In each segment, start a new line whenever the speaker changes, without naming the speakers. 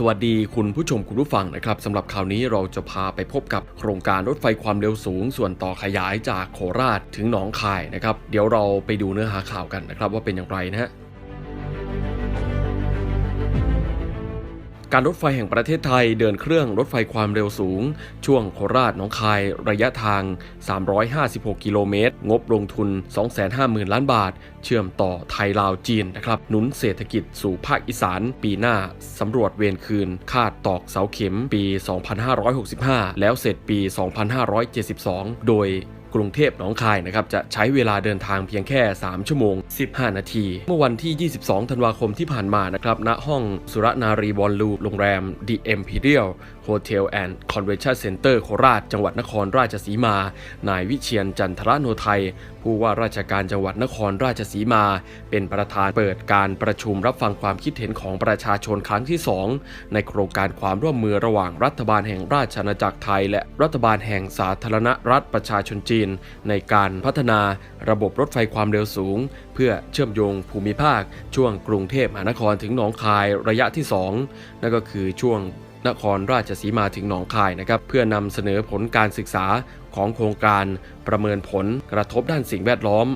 สวัสดีคุณผู้ชมคุณผู้ฟังนะครับสำหรับข่าวนี้เราจะพาไปพบกับโครงการรถไฟความเร็วสูง ส่วนต่อขยายจากโคราชถึงหนองคายนะครับ เดี๋ยวเราไปดูเนื้อหาข่าวกันนะครับว่าเป็นอย่างไรนะฮะ การรถไฟแห่งประเทศไทยเดินเครื่องรถไฟความเร็วสูง ช่วงโคราชหนองคายระยะทาง 356 กิโลเมตร งบลงทุน 250,000 ล้านบาท เชื่อมต่อไทยลาวจีนนะครับหนุนเศรษฐกิจสู่ภาคอีสาน ปีหน้า สำรวจเวรคืน คาดตอกเสาเข็มปี 2565 แล้วเสร็จปี 2572 โดย กรุงเทพหนองคายนะครับจะใช้เวลาเดินทางเพียงแค่ 3 ชั่วโมง 15 นาที เมื่อวันที่ 22 ธันวาคมที่ผ่านมานะครับณห้องสุรนารีบอลลูโรงแรม The Imperial Hotel and Convention Center โคราชจังหวัดนครราชสีมา นายวิเชียนจันทรโนไทย ผู้ว่าราชการจังหวัดนครราชสีมา เป็นประธานเปิดการประชุมรับฟังความคิดเห็นของประชาชนครั้งที่ 2 ในโครงการความร่วมมือระหว่างรัฐบาลแห่งราชอาณาจักรไทย และรัฐบาลแห่งสาธารณรัฐประชาชนจีน ในการพัฒนาระบบรถไฟความเร็วสูง เพื่อเชื่อมโยงภูมิภาค ช่วงกรุงเทพมหานครถึงหนองคายระยะที่ 2 นั่นก็คือช่วง นครราชสีมาถึงหนองคายนะครับเพื่อนำเสนอผลการศึกษาของโครงการประเมินผลกระทบด้านสิ่งแวดล้อม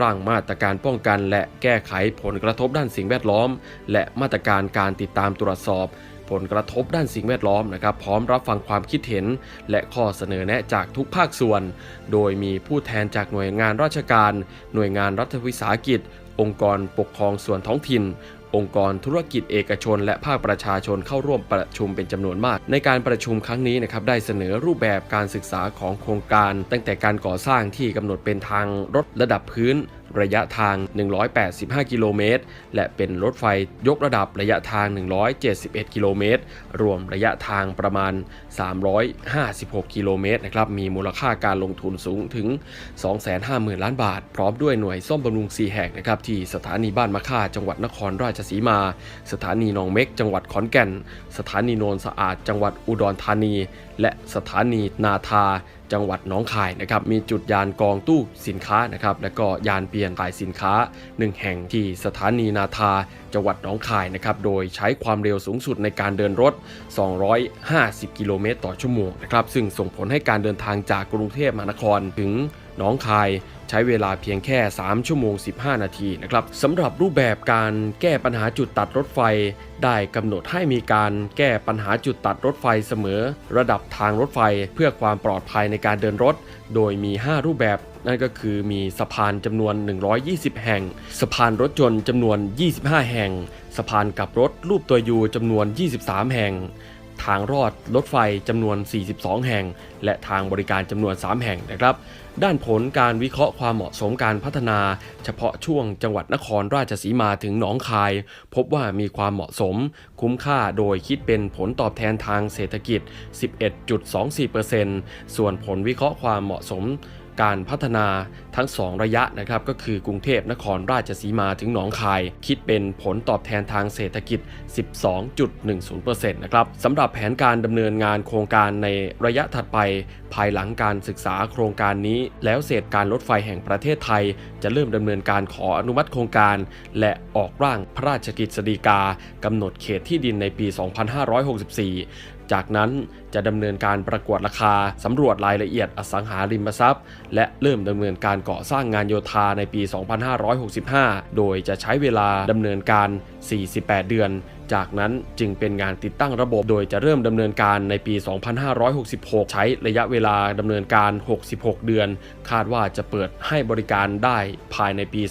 ร่างมาตรการป้องกัน และแก้ไขผลกระทบด้านสิ่งแวดล้อม และมาตรการการติดตามตรวจสอบ ผลกระทบด้านสิ่งแวดล้อมนะครับ พร้อมรับฟังความคิดเห็น และข้อเสนอแนะจากทุกภาคส่วน โดยมีผู้แทนจากหน่วยงานราชการ หน่วยงานรัฐวิสาหกิจ องค์กรปกครองส่วนท้องถิ่น องค์กรธุรกิจเอกชน และภาคประชาชนเข้าร่วมประชุมเป็นจำนวนมาก ในการประชุมครั้งนี้นะครับได้เสนอรูปแบบการศึกษาของโครงการ ตั้งแต่การก่อสร้างที่กำหนดเป็นทางรถระดับพื้น ระยะทาง 185 กิโลเมตร และเป็นรถไฟยกระดับระยะทาง 171 กิโลเมตร รวมระยะทางประมาณ 356 กิโลเมตรนะครับ มีมูลค่าการลงทุนสูงถึง 250,000 ล้านบาท พร้อมด้วยหน่วยซ่อมบำรุงซีแห่งนะครับ ที่สถานีบ้านมะค่า จังหวัดนครราชสีมา สถานีหนองเม็ก จังหวัดขอนแก่น สถานีโนนสะอาด จังหวัดอุดรธานี และสถานีนาทาจังหวัดหนองคายนะครับมีจุดยานกองตู้สินค้านะครับและก็ยานเปลี่ยนขายสินค้า 1 แห่งที่สถานีนาทา จังหวัดหนองคายนะครับโดยใช้ความเร็วสูงสุดในการเดินรถ 250 กิโลเมตรต่อชั่วโมงนะครับซึ่งส่งผลให้การเดินทางจากกรุงเทพมหานครถึง น้องคายใช้เวลาเพียงแค่ 3 ชั่วโมง 15 นาทีนะครับสำหรับรูปแบบการแก้ปัญหาจุดตัดรถไฟ ได้กำหนดให้มีการแก้ปัญหาจุดตัดรถไฟเสมอ ระดับทางรถไฟเพื่อความปลอดภัยในการเดินรถ โดยมี 5 รูปแบบนั่นก็คือมีสะพานจำนวน 120 แห่ง สะพานรถยนต์จำนวน 25 แห่ง สะพานกับรถรูปตัวยูจำนวน 23 แห่ง ทางรอดรถไฟจำนวน 42 แห่ง และทางบริการจำนวน 3 แห่งนะครับ ด้านผลการวิเคราะห์ความเหมาะสมการพัฒนา เฉพาะช่วงจังหวัดนครราชสีมาถึงหนองคาย พบว่ามีความเหมาะสม คุ้มค่าโดยคิดเป็นผลตอบแทนทางเศรษฐกิจ 11.24%ส่วนผลวิเคราะห์ความเหมาะสม การพัฒนาทั้ง 2 ระยะนะครับก็คือกรุงเทพนครราชสีมาถึงหนองคาย คิดเป็นผลตอบแทนทางเศรษฐกิจ 12.10%นะครับสำหรับแผนการดำเนินงานโครงการในระยะถัดไป ภายหลังการศึกษาโครงการนี้ แล้วเสร็จการรถไฟแห่งประเทศไทย จะเริ่มดำเนินการขออนุมัติโครงการ และออกร่างพระราชกฤษฎีกากำหนดเขตที่ดินในปี 2564 จากนั้นจะดำเนินการประกวดราคาสำรวจรายละเอียดอสังหาริมทรัพย์ และเริ่มดำเนินการก่อสร้างงานโยธาในปี 2565 โดยจะใช้เวลาดำเนินการ 48 เดือน จากนั้นจึงเป็นงานติดตั้งระบบ โดยจะเริ่มดำเนินการในปี 2566 ใช้ระยะเวลาดำเนินการ 66 เดือน คาดว่าจะเปิดให้บริการได้ภายในปี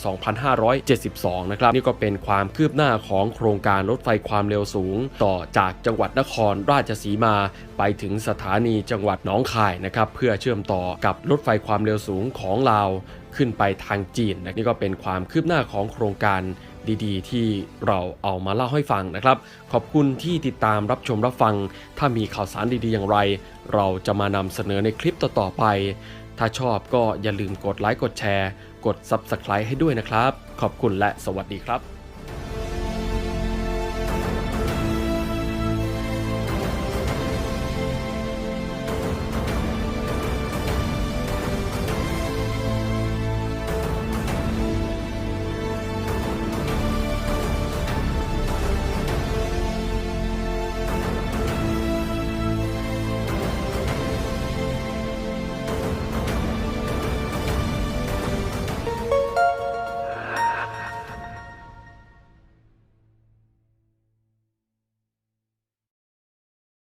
2572 นะครับ นี่ก็เป็นความคืบหน้าของโครงการรถไฟความเร็วสูง ต่อจากจังหวัดนครราชสีมา ไปถึงสถานีจังหวัดหนองคายนะครับเพื่อเชื่อมต่อกับรถไฟความเร็วสูงของลาว ขึ้นไปทางจีนนะนี่ก็เป็นความคืบหน้าของโครงการ ดีๆ ที่เราเอามาเล่าให้ฟังนะครับ ขอบคุณที่ติดตามรับชมรับฟัง ถ้ามีข่าวสารดีๆอย่างไร เราจะมานำเสนอในคลิปต่อๆไป ถ้าชอบก็อย่าลืมกดไลค์กดแชร์ กด Subscribe ให้ด้วยนะครับ ขอบคุณและสวัสดีครับ